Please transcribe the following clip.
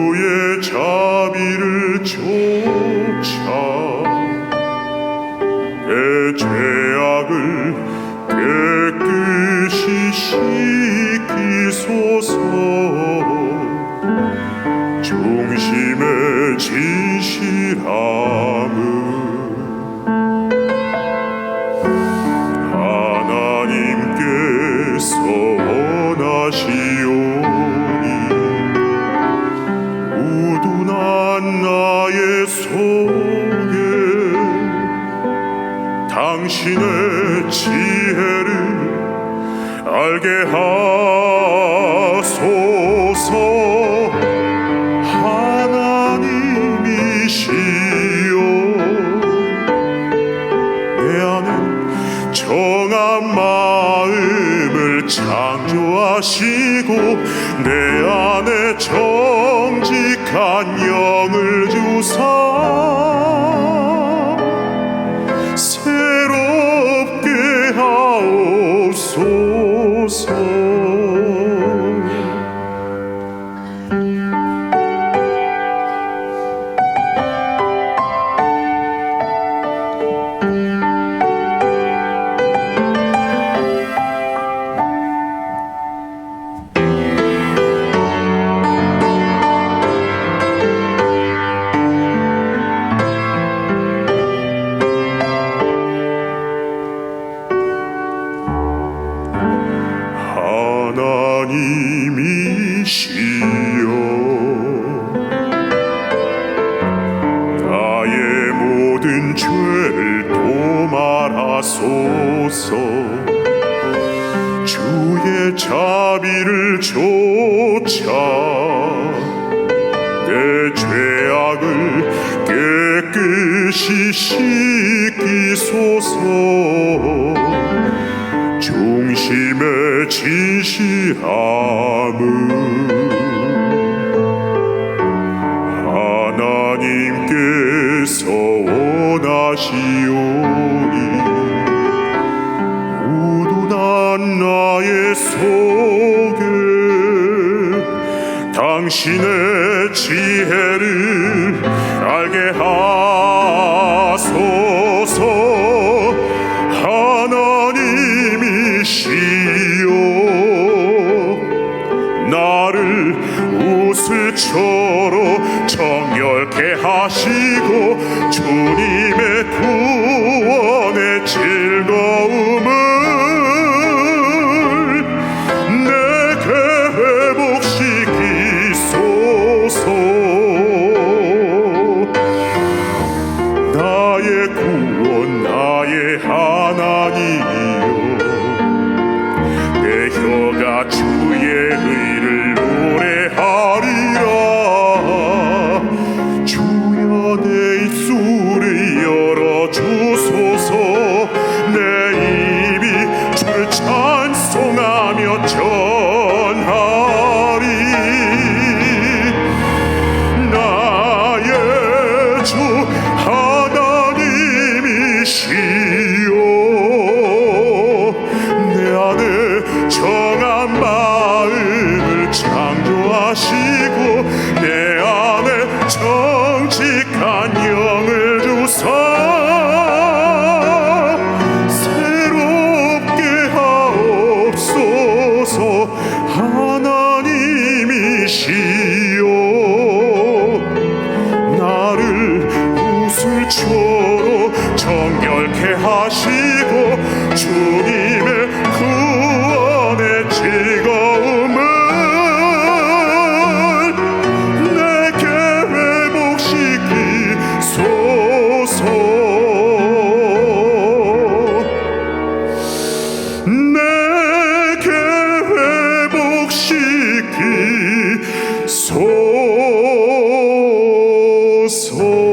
의 자비를 쫓아 내 죄악을 깨 알게 하소서. 하나님이시여. 내 안에 정한 마음을 창조하시고 내 안에 정직한 영을 주사 하나님이시여. 나의 모든 죄를 도말하소서. 주의 자비를 쫓아 내 죄악을 깨끗이 씻기소서 중심의 진실함은 하나님께서 원하시오니 우둔한 나의 속에 당신의 지혜를 알게 하 우슬초로 정결케 하시고 주님의 구원의 즐거움을 내게 회복시키소서. 나의 구원 나의 하나 찬송하며 전하리. 나의 주 하나님이시여 내 안에 정한 마음을 창조하시고 내 안에 정 우슬초로 정결케 하시고 주님의 구원의 즐거움을 내게 회복시키소서. 내게 회복시키소서